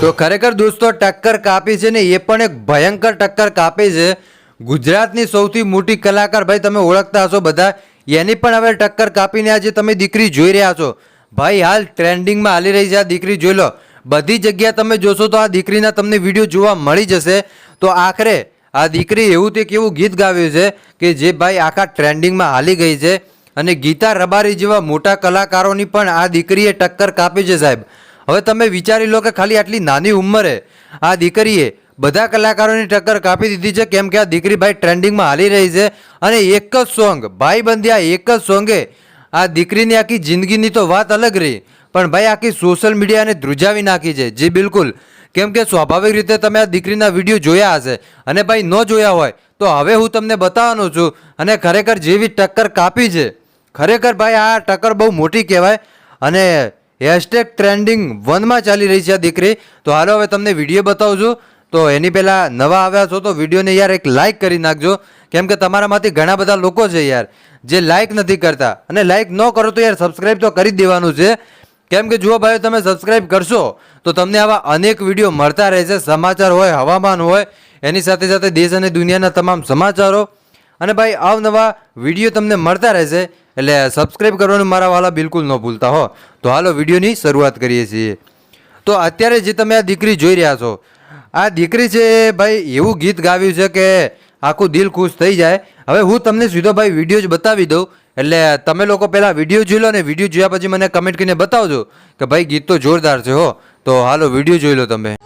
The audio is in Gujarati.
તો ખરેખર દોસ્તો, ટક્કર કાપી છે ને, એ પણ એક ભયંકર ટક્કર કાપી છે. ગુજરાતની સૌથી મોટી કલાકાર ભાઈ તમે ઓળખતા હશો બધા. એની પણ હવે ટક્કર કાપીને આજે તમે દીકરી જોઈ રહ્યા છો. ભાઈ, હાલ ટ્રેન્ડિંગમાં હાલી રહી છે આ દીકરી, જોઈ લો. બધી જગ્યા તમે જોશો તો આ દીકરીના તમને વીડિયો જોવા મળી જશે. તો આખરે આ દીકરી એવું તે કેવું ગીત ગાવ્યું છે કે જે ભાઈ આખા ટ્રેન્ડિંગમાં હાલી ગઈ છે. અને ગીતા રબારી જેવા મોટા કલાકારોની પણ આ દીકરીએ ટક્કર કાપી છે સાહેબ. હવે તમે વિચારી લો કે ખાલી આટલી નાની ઉંમરે આ દીકરીએ બધા કલાકારોની ટક્કર કાપી દીધી છે. કેમ કે આ દીકરી ભાઈ ટ્રેન્ડિંગમાં હાલી રહી છે અને એક જ સોંગ, ભાઈ બંધિયા, એક જ સોંગે આ દીકરીની આખી જિંદગીની તો વાત અલગ રહી. પણ ભાઈ આખી સોશિયલ મીડિયાને ધ્રુજાવી નાખી છે. જી બિલકુલ. કેમ કે સ્વાભાવિક રીતે તમે આ દીકરીના વીડિયો જોયા હશે અને ભાઈ ન જોયા હોય તો હવે હું તમને બતાવવાનો છું અને ખરેખર જેવી ટક્કર કાપી છે. ખરેખર ભાઈ આ ટક્કર બહુ મોટી કહેવાય અને હેશટેગ ટ્રેન્ડિંગ વનમાં ચાલી રહી છે આ દીકરી. તો હાલો હવે તમને વીડિયો બતાવું છું તો એની પહેલાં નવા આવ્યા છો તો વિડીયોને યાર એક લાઇક કરી નાખજો. કેમ કે તમારામાંથી ઘણા બધા લોકો છે યાર, જે લાઇક નથી કરતા. અને લાઇક ન કરો તો યાર સબસ્ક્રાઈબ તો કરી દેવાનું છે. કેમ કે જુઓ ભાઈ તમે સબસ્ક્રાઇબ કરશો તો તમને આવા અનેક વીડિયો મળતા રહેશે સમાચાર હોય, હવામાન હોય, એની સાથે સાથે દેશ અને દુનિયાના તમામ સમાચારો. અને ભાઈ અવનવા વીડિયો તમને મળતા રહેશે. એટલે સબસ્ક્રાઇબ કરવાનું મારા વાલા બિલકુલ ન ભૂલતા હો. તો હાલો વિડીયોની શરૂઆત કરીએ છીએ. તો અત્યારે જે તમે આ દીકરી જોઈ રહ્યા છો, આ દીકરી છે ભાઈ એવું ગીત ગાવ્યું છે કે આખું દિલ ખુશ થઈ જાય. હવે હું તમને સીધો ભાઈ વીડિયો જ બતાવી દઉં. એટલે તમે લોકો પહેલાં વીડિયો જોઈ લો ને વીડિયો જોયા પછી મને કમેન્ટ કરીને બતાવજો કે ભાઈ ગીત તો જોરદાર છે હો. તો હાલો વીડિયો જોઈ લો તમે.